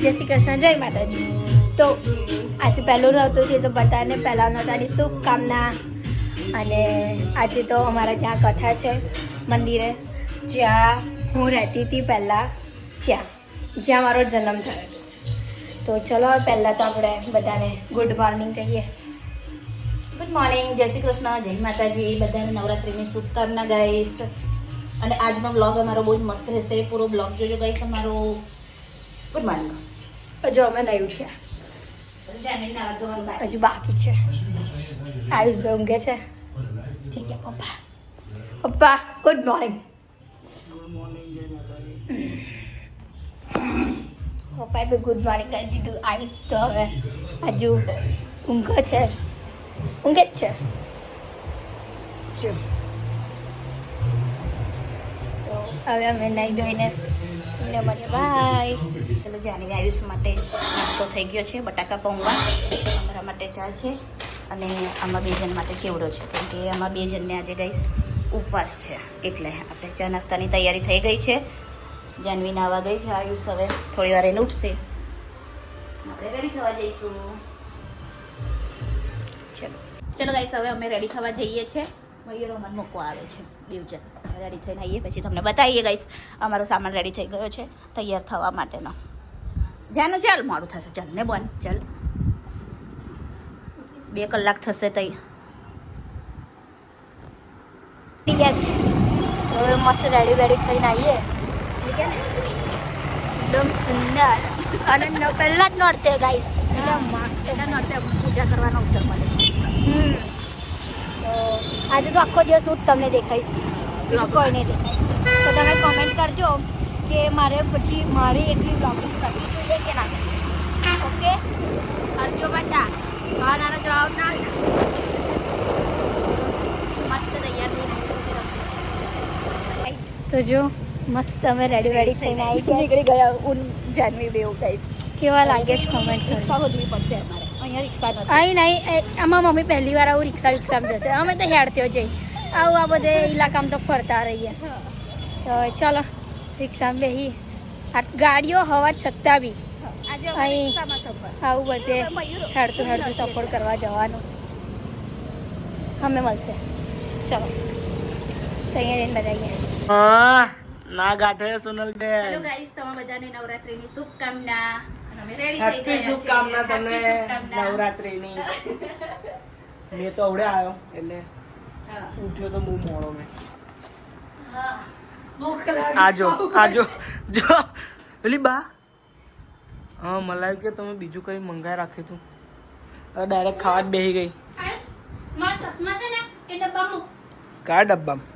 જય શ્રી કૃષ્ણ, જય માતાજી. તો આજે પહેલું નહોતું છે તો બધાને પહેલા નહોતાની શુભકામના. અને આજે તો અમારા ત્યાં કથા છે મંદિરે. જ્યાં હું રહેતી હતી પહેલાં ત્યાં. જ્યાં મારો જન્મ થયો. તો ચલો પહેલાં તો આપણે બધાને ગુડ મોર્નિંગ કહીએ. ગુડ મોર્નિંગ જય શ્રી કૃષ્ણ, જય માતાજી, બધાને નવરાત્રિની શુભકામના ગાઈશ અને આજનો બ્લોગ અમારો બહુ જ મસ્ત રહેશે. પૂરો બ્લોગ જોજો ગાઈશ અમારો. ગુડ મોર્નિંગ હજુ અમે નહીં ઉઠ્યા હજુ બાકી છે. આયુષ ભાઈ ઊંઘે છે. ઠીક છે, પપ્પા. પપ્પા ગુડ મોર્નિંગ પપ્પાએ બી ગુડ મોર્નિંગ કરી દીધું, આયુષ તો હવે હજુ ઊંઘે છે. ઊંઘે જ છે. જો. તો હવે અમે નહીં ધોઈને એમને મળીએ બાય ચલો જાનવી આયુષ માટે નાસ્તો થઈ ગયો છે, બટાકા પૌવા. અમારા માટે ચા છે અને આમાં બે જણ માટે ચેવડો છે. કેમ કે આમાં બે જણને આજે ગઈશ ઉપવાસ છે. એટલે આપણે ચા નાસ્તાની તૈયારી થઈ ગઈ છે. જાનવી નાવા ગઈ છે આયુષ હવે થોડી વાર એને ઉઠશે. આપણે રેડી થવા જઈશું. ચલો. ચલો ગાઈસ હવે અમે રેડી થવા જઈએ છીએ. મયુર અમન મૂકવા આવે છે. બેવજન રેડી થઈને આવીએ પછી તમને બતાવીએ ગઈશ અમારો સામાન રેડી થઈ ગયો છે. તૈયાર થવા માટેનો. જાનો ચાલ મોડું થશે. ચાલ ને બન ચાલ. બે કલાક થશે તઈ. તૈયાર છે. હવે મસ્ત રેડી વેડી થઈને આવીએ ઠીક ને? એકદમ સુંદર. અને પહેલાં જ નોરતે એટલે મસ્ત એના નોરતે પૂજા કરવાનો અવસર મળે. હમ. તો આજે તો આખો દિવસ હું જ તમને દેખાઈશ. બીજું કોઈ નહીં દેખાય તો તમે કોમેન્ટ કરજો કે મારે પછી મારે એટલી બ્લોગિંગ કરવી જોઈએ કે ના ઓકે કરજો પાછા. હા નાનો જવાબ ના મસ્ત તૈયાર થઈને તો જો મસ્ત અમે રેડી વેડી થઈને આવી ગયા નીકળી ગયા ઉન જાનવી બેવ ગાઈસ. કેવા લાગે છે કોમેન્ટ રિક્ષા હોદવી પડશે અમારે. અહીંયા રિક્ષા નથી. અહીં નહીં આમાં મમ્મી પહેલી વાર આવું રિક્ષા વિક્ષામાં જશે. અમે તો હેડત્યો જઈ. આવું આ બધે ઇલાકામાં તો ફરતા રહીએ. તો ચલો રિક્ષામાં બેહી. આ ગાડીઓ હવા છતાં બી અહીં- આવું બધે. હેડતું હેડતું સપોર્ટ કરવા જવાનું. અમે મળશે. ચલો. તૈયાર અહીંયા રહીને બધા હા ના ગાંઠે સોનલ હેલો ગાઈસ તમે બધાને નવરાત્રીની શુભકામના. અમે ready થઈ હેપી ગયા છીએ. શુભકામના તમને. નવરાત્રીની. મેં તો આવડે આવ્યો એટલે. ઉઠ્યો તો બહુ મોડો મેં. આજો આજો જો પેલી બા. હા મલાઈ કે તમે બીજું કઈ મંગાઈ રાખ્યું તું. ડાયરેક્ટ ખાવા જ બેસી ગઈ. આયુષ, મારા ચશ્મા છે ને એ ડબ્બા ડબ્બામાં?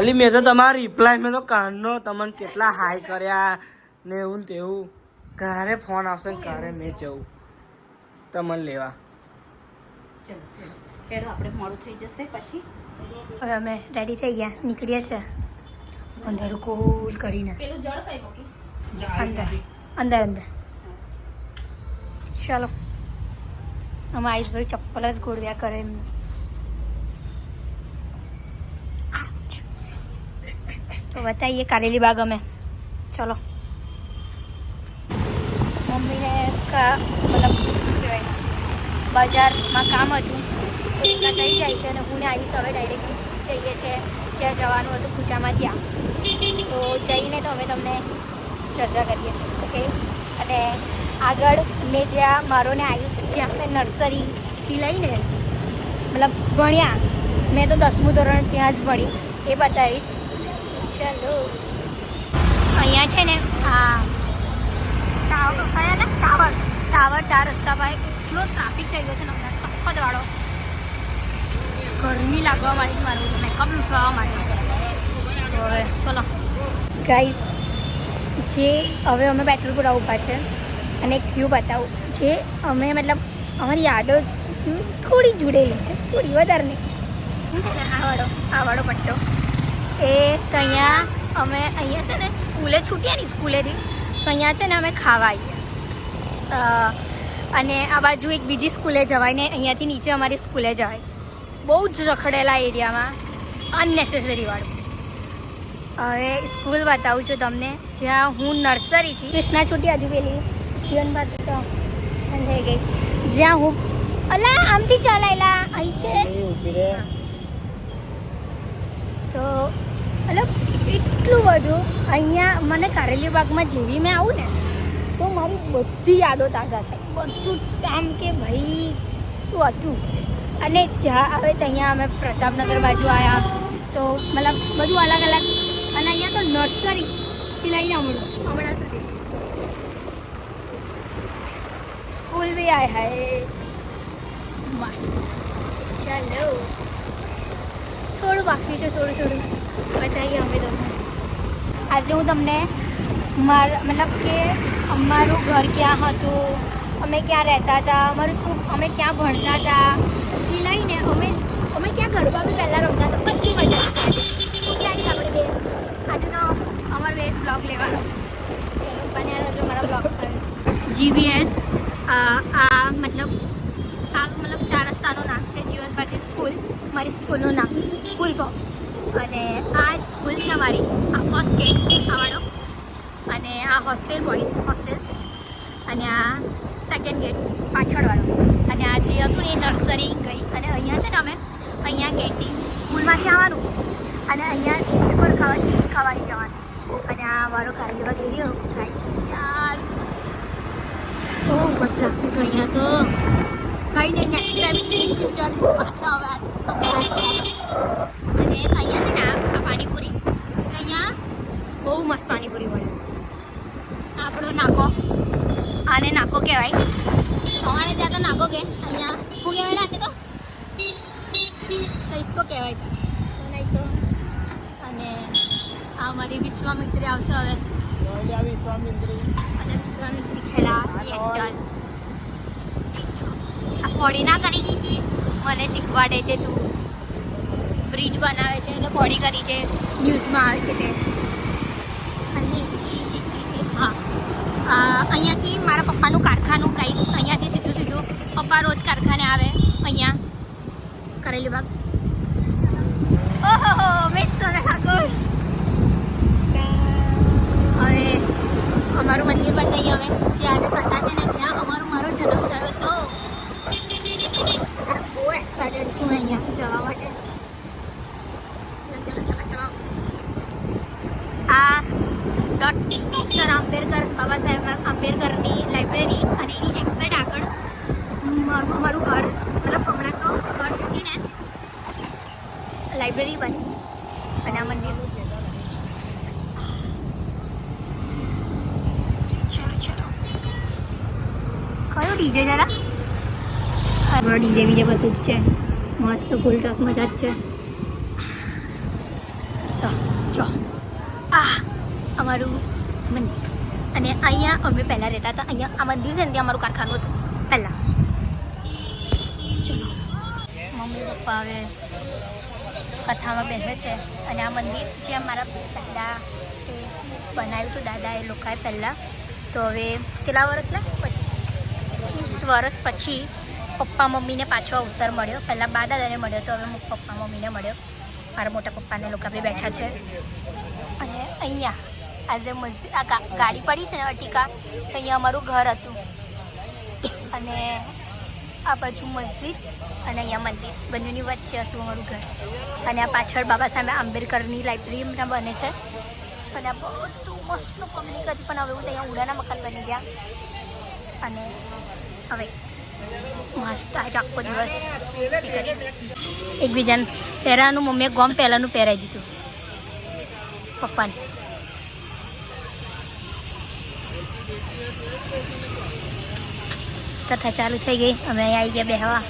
અલી મેં તો તમારા રિપ્લાય મેં તો કાનનો તમને કેટલા હાય કર્યા ને એવું ને તેવું. ક્યારે ફોન આવશે ને ક્યારે મેં જવું તમને લેવા. ચલો. હેડો આપણે મોડું થઈ જશે પછી. હવે અમે રેડી થઈ ગયા. નીકળીએ છે. અંદર કોલ કરીને. પેલું જળ કઈ મૂકી? અંદર. અંદર અંદર. ચાલો. અમે આયુષભાઈ ચપ્પલ જ ગોળવ્યા કરે એમ. તો બતાવીએ કારેલી બાગ અમે. ચલો. મમ્મીને કા મતલબ શું કહેવાય? બજારમાં કામ હતું. તો થઈ જાય છે અને હું આયુષ હવે ડાયરેક્ટ જઈએ છીએ જ્યાં જવાનું હતું પૂજામાં ત્યાં. તો જઈને તો અમે તમને ચર્ચા કરીએ. ઓકે અને આગળ મેં જ્યાં મારો ને આવીશ જ્યાં મેં નર્સરીથી લઈને, મતલબ ભણ્યા, મેં તો દસમું ધોરણ ત્યાં જ ભણી. એ બતાવીશ ચલો. અહીંયા છે ને હા ટાવર ટાવર. ટાવર ચાર રસ્તા પર એટલો ટ્રાફિક થઈ ગયો છે ને હમણાં, સખત વાળો. ગરમી લાગવા છે મારું મેકઅપ લૂંટવા માટે. ચલો. ગાઈસ જે હવે અમે પેટ્રોલ પૂરા ઊભા છે અને એક વ્યૂ બતાવું. જે અમે મતલબ અમારી યાદો થોડી જોડેલી છે. થોડી વધારે નહીં. શું છે ને આ વાળો આ વાળો પટ્ટો. એ તો અહીંયા અમે અહીંયા છે ને સ્કૂલે છૂટ્યા ને સ્કૂલેથી. તો અહીંયા છે ને અમે ખાવા આવીએ. અને આ બાજુ એક બીજી સ્કૂલે જવાય ને અહીંયાથી નીચે અમારી સ્કૂલે જવાય. બહુ જ રખડેલા એરિયામાં અનનેસેસરી વાળું. હવે સ્કૂલ બતાવું છું તમને જ્યાં હું નર્સરીથી કૃષ્ણા છોટી હજુ પેલી જીવન તો થઈ ગઈ. જ્યાં હું અલા આમથી ચલાયેલા અહીં છે. તો મતલબ એટલું બધું અહીંયા મને કારેલી બાગમાં જેવી મેં આવું ને તો મારી બધી યાદો તાજા થાય. બધું જ આમ કે ભાઈ શું હતું? અને જ્યાં આવે ત્યાં અમે પ્રતાપનગર બાજુ આવ્યા તો મતલબ બધું અલગ અલગ. અને અહીંયા તો નર્સરીથી લઈને હમણાં હમણાં સુધી. સ્કૂલ બી આય હાય. મસ્ત. ચાલો. થોડું બાકી છે, થોડું થોડું. બતાવીએ અમે તમને. આજે હું તમને માર, મતલબ કે અમારું ઘર ક્યાં હતું, અમે ક્યાં રહેતા હતા, અમારું શું, અમે ક્યાં ભણતા હતા થી લઈને અમે અમે ક્યાં ગરબા બી પહેલાં રમતા હતા. બધું મજા આવી. તો ક્યાં આપણે બે. આજે તો અમારો બે જ બ્લોગ લેવાનો છે. ચલો બન્યા રહેજો મારા બ્લોગ પર. જીવીએસ આ મતલબ આ મતલબ ચાર રસ્તાનું નામ છે જીવન ભારતી સ્કૂલ. મારી સ્કૂલનું નામ સ્કૂલ ફોર્મ અને આ સ્કૂલ છે મારી આ ફર્સ્ટ ગેટ આવાળો અને આ હોસ્ટેલ બોયઝ હોસ્ટેલ અને આ સેકન્ડ ગેટ પાછળવાળો. અને આ જે હતું એ નર્સરી ગઈ. અને અહીંયા છે ને અમે અહીંયા કેન્ટીન સ્કૂલમાંથી આવવાનું. અને અહીંયા વેફર ખાવા ચીઝ ખાવાની જવાનું. અને આ મારો બાગ એરિયો ગાઈસ યાર. બહુ મસ્ત લાગતું હતું અહીંયા તો. કંઈ નહીં નેક્સ્ટ ટાઈમ ઇન ફ્યુચર પાછા હવે અને અહીંયા છે ને આ પાણીપુરી. અહીંયા બહુ મસ્ત પાણીપુરી મળે. આપણો નાકો. આને નાકો કહેવાય. અમારે ત્યાં તો નાકો કે અહીંયા શું કહેવાય આને તો? તો કહેવાય છે. નહીં તો અને આ મારી વિશ્વામિત્રી આવશે હવે. અને વિશ્વામિત્રી છેલ્લા આ કોડી ના કરી. મને શીખવાડે છે તું. બ્રિજ બનાવે છે એટલે કોડી કરી છે. ન્યૂઝમાં આવે છે તે. હા. અહીંયાથી મારા પપ્પાનું કારખાનું કહીશ અહીંયાથી સીધું સીધું પપ્પા રોજ કારખાને આવે, અહીંયા. કરેલી બાગ ઓહો મિસ સોના ઠાકોર. હવે અમારું મંદિર બતાવીએ હવે. જે આજે કથા છે ને, જ્યાં અમારો મારો જન્મ થયો હતો. બહુ એક્સાઇટેડ છું અહીંયા જવા માટે. ચલો ચલો ચલો ચલો. આ ડોક્ટર આંબેડકર બાબા સાહેબ આંબેડકરની લાઇબ્રેરી અને એની એક્ઝેક્ટ આગળ મારું અમારું ઘર મતલબ હમણાં તો ઘર મૂકીને લાઇબ્રેરી બની અને આ મંદિર. ચલો ચલો. કયો ડીજે જરા આપણો ડીજે બીજે બધું જ છે. મસ્ત ફૂલ ટસ મજા જ છે. ચો. અમારું મંદિર અને અહીંયા અમે પહેલાં રહેતા હતા. અહીંયા આ મંદિર છે ને, ત્યાં અમારું કારખાનું હતું. પહેલાં. ચલો. મમ્મી પપ્પા હવે કથામાં બેસે છે. અને આ મંદિર જે મારા પહેલાં બનાવ્યું હતું દાદા એ લોકોએ પહેલાં. તો હવે કેટલા વર્ષના પચીસ વર્ષ પછી પપ્પા મમ્મીને પાછો અવસર મળ્યો. પહેલાં બા દાદાને મળ્યો તો હવે પપ્પા મમ્મીને મળ્યો. મારા મોટા પપ્પાને લોકો બી બેઠા છે. અને અહીંયા આજે આ ગાડી પડી છે ને અર્ટિકા તો અહીંયા અમારું ઘર હતું. અને આ બાજુ મસ્જિદ અને અહીંયા મંદિર. બંનેની વચ્ચે હતું અમારું ઘર. અને આ પાછળ બાબા સાહેબ આંબેડકરની લાઇબ્રેરી હમણાં બને છે. અને આ બધું મસ્ત પબ્લિક હતી, પણ હવે હું અહીંયા ઉડાના મકાન બની ગયા. અને હવે મસ્ત આજે આખો દિવસ એકબીજાને પહેરાનું, મમ્મીએ ગમ પહેલાંનું પહેરાવી દીધું. પપ્પાને. કથા ચાલુ થઈ ગઈ. અમે આવી ગયા બેહવા.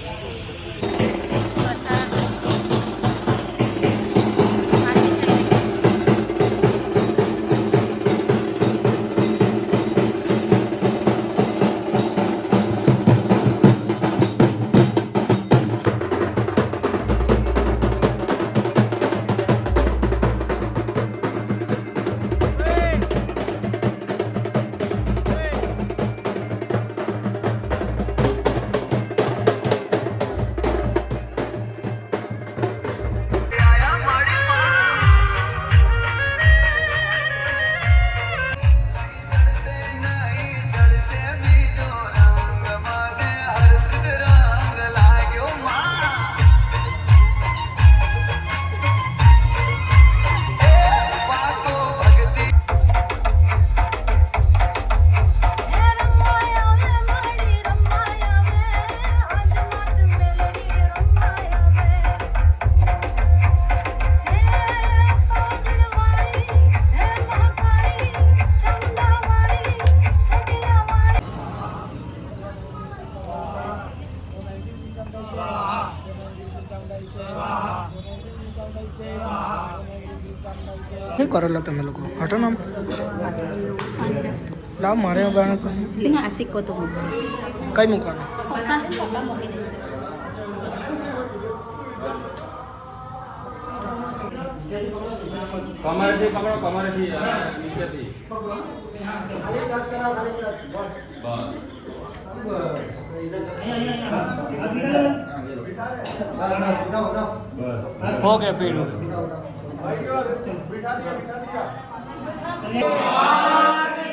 કરેલો તમે લોકો? હટો નામ? લાવ મારે આ સિક્કો તો મૂકજો. કઈ મૂકવાનો? કમરેથી પકડો કમરેથી ઓકે પીડું. શરણ્યે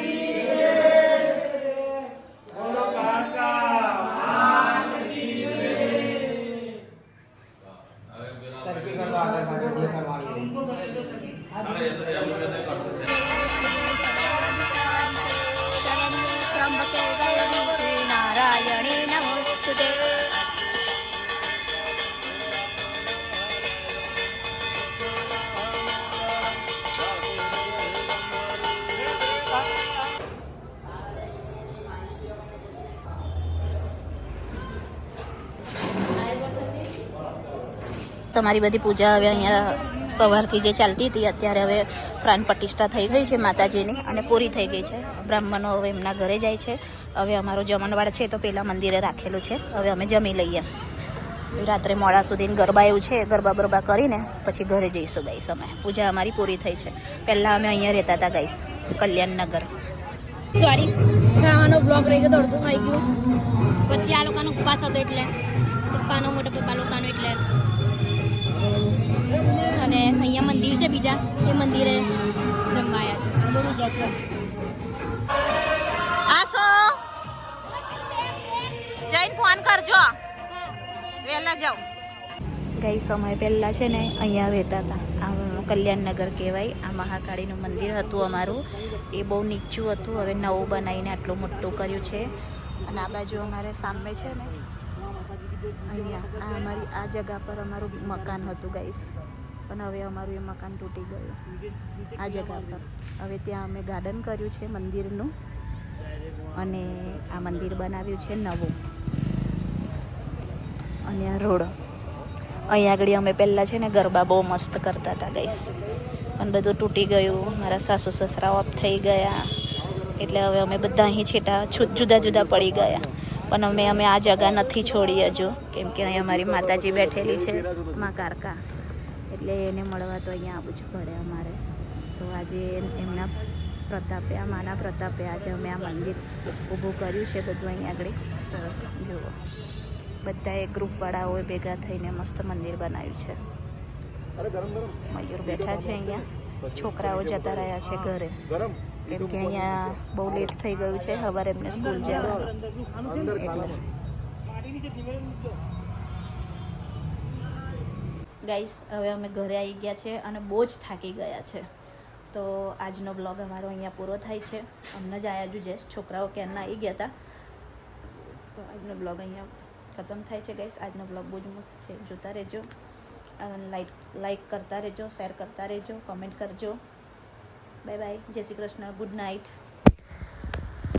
તમારી બધી પૂજા હવે અહીંયા સવારથી જે ચાલતી હતી, અત્યારે હવે પ્રાણ પ્રતિષ્ઠા થઈ ગઈ છે માતાજીની અને પૂરી થઈ ગઈ છે. બ્રાહ્મણો હવે એમના ઘરે જાય છે. હવે અમારો જમણવાડ છે તો પેલા મંદિરે રાખેલું છે. હવે અમે જમી લઈએ. રાત્રે મોડા સુધી ગરબા એવું છે, ગરબા બરબા કરીને પછી ઘરે જઈશું ગાઈસ અમે. પૂજા અમારી પૂરી થઈ છે. પહેલાં અમે અહીંયા રહેતા હતા ગાઈસ, કલ્યાણનગર. સોરી, ખાવાનો બ્લોક રહી ગયો અડધું ખાઈ ગયું. પછી આ લોકોનો ઉપવાસ હતો એટલે, પપ્પાનો મોટા પપ્પા લોકોનો એટલે. અને અહીંયા મંદિર છે બીજા, એ મંદિરે જમવાયા છે. આસો. જઈને ફોન કરજો. વહેલા જાઓ. ગઈ સમય પહેલાં છે ને અહીંયા રહેતા હતા. આ કલ્યાણનગર કહેવાય. આ મહાકાળીનું મંદિર હતું અમારું. એ બહુ નીચું હતું. હવે નવું બનાવીને આટલું મોટું કર્યું છે. અને આ બાજુ અમારે સામે છે ને અહીંયા આ અમારી, આ જગા પર અમારું મકાન હતું ગાઈસ પણ હવે અમારું એ મકાન તૂટી ગયું. આ જગા પર. હવે ત્યાં અમે ગાર્ડન કર્યું છે મંદિરનું. અને આ મંદિર બનાવ્યું છે નવું. અને આ રોડ. અહીંયા આગળ અમે પહેલાં છે ને ગરબા બહુ મસ્ત કરતા હતા ગઈશ પણ બધું તૂટી ગયું. મારા સાસુ સસરા ઓફ થઈ ગયા. એટલે હવે અમે બધા અહીં છેટા જુદા જુદા પડી ગયા. પણ અમે અમે આ જગા નથી છોડી હજુ. કેમ કે અહીં અમારી માતાજી બેઠેલી છે મા કારકા. એટલે એને મળવા તો અહીંયા આવવું જ પડે અમારે. તો આજે એમના પ્રતાપે આ માના પ્રતાપે આજે અમે આ મંદિર ઊભું કર્યું છે બધું અહીંયા આગળ. સરસ જુઓ. બધાએ ગ્રુપવાળાઓએ ભેગા થઈને મસ્ત મંદિર બનાવ્યું છે. મયુર બેઠા છે અહીંયા. છોકરાઓ જતા રહ્યા છે ઘરે. કેમ કે અહીંયા બહુ લેટ થઈ ગયું છે, સવારે એમને સ્કૂલ જવા. એટલે. ગાઈસ હવે અમે ઘરે આવી ગયા છે અને બહુ જ થાકી ગયા છે. તો આજનો બ્લોગ અમારો અહીંયા પૂરો થાય છે. અમને જ આયા જુજે, છોકરાઓ ક્યારના આવી ગયા હતા તો આજનો બ્લોગ અહીંયા ખતમ થાય છે ગાઈસ આજનો બ્લોગ બહુ જ મસ્ત છે. જોતા રહેજો. લાઈક લાઈક કરતા રહેજો શેર કરતા રહેજો કમેન્ટ કરજો. બાય બાય જય શ્રી કૃષ્ણ ગુડ નાઇટ.